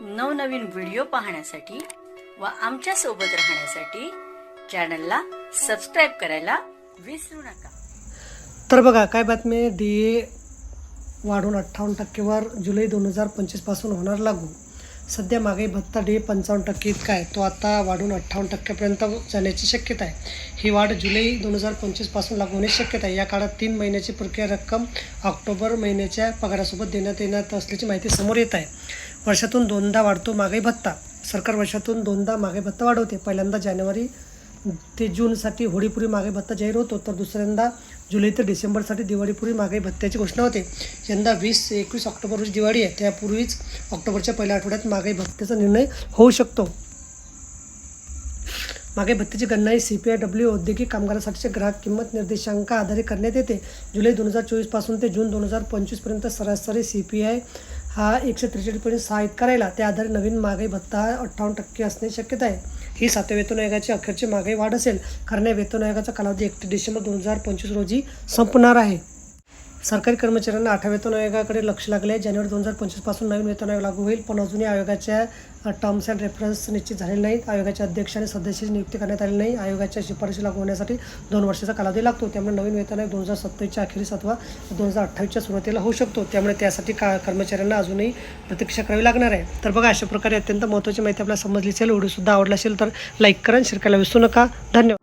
नवनवीन व्हिडिओ पाहण्यासाठी व आमच्यासोबत राहण्यासाठी चॅनलला सबस्क्राईब करायला विसरू नका. तर बघा काय बातमी डी ए वाढून अठ्ठावन्न टक्केवर जुलै दोन हजार पंचवीसपासून होणार लागू. सध्या मागे भत्ता डी ए पंचावन्न टक्के इतका आहे. तो आता वाढून अठ्ठावन्न टक्क्यापर्यंत जाण्याची शक्यता आहे. ही वाढ जुलै दोन हजार पंचवीसपासून लागू होण्याची शक्यता आहे. या काळात तीन महिन्याची प्रक्रिया रक्कम ऑक्टोबर महिन्याच्या पगारासोबत देण्यात येणार असल्याची माहिती समोर येत आहे. वर्षातून दोनदा वाढतो महागाई भत्ता. सरकार वर्षातून दोनदा महागाई भत्ता वाढवते. पहिल्यांदा जानेवारी ते जूनसाठी होळीपुरी महागाई भत्ता जाहीर होतो तर दुसऱ्यांदा जुलै ते डिसेंबरसाठी दिवाळीपूर्वी महागाई भत्त्याची घोषणा होते. यंदा वीस एकवीस ऑक्टोबर रोजी दिवाळी आहे. त्यापूर्वीच ऑक्टोबरच्या पहिल्या आठवड्यात महागाई भत्त्याचा निर्णय होऊ शकतो. मागे भत्त्याची गणना ही सी पी आय डब्ल्यू औद्योगिक कामगारासाठीचे ग्राहक किंमत निर्देशांक आधारे करण्यात येते. जुलै दोन हजार चोवीसपासून ते जून दोन हजार पंचवीसपर्यंत सरासरी सी पी आय हा एकशे त्रेचाळीस पॉईंट सहा इतका राहिला त्या आधारे नवीन महागाई भत्ता हा अठ्ठावन्न टक्के असण्याची शक्यता आहे. ही सातव्या वेतन आयोगाची अखेरची महागाई वाढ असेल कारण या वेतन आयोगाचा कालावधी एकतीस डिसेंबर दोन हजार पंचवीस रोजी संपणार आहे. सरकारी कर्मचाऱ्यांना आठव्या वेतन आयोगाकडे लक्ष लागले. जानेवारी दोन हजार पंचवीसपासून नवीन वेतन आयोग लागू होईल पण अजूनही आयोगाच्या टर्म्स अँड रेफरन्स निश्चित झालेले नाहीत. आयोगाच्या अध्यक्ष आणि सदस्याची नियुक्ती करण्यात आली नाही. आयोगाच्या शिफारशी लागू होण्यासाठी दोन वर्षाचा कालावधी लागतो. त्यामुळे नवीन वेतन आयोग दोन हजार सत्तावीसच्या अखेरीस अथवा दोन हजार अठ्ठावीसच्या सुरुवातीला होऊ शकतो. त्यामुळे त्यासाठी का कर्मचाऱ्यांना अजूनही प्रतीक्षा करावी लागणार आहे. तर बघा अशा प्रकारे अत्यंत महत्त्वाची माहिती आपल्याला समजली असेल व्हिडिओसुद्धा आवडला असेल तर लाईक करा आणि शेअर करायला विसरू नका. धन्यवाद.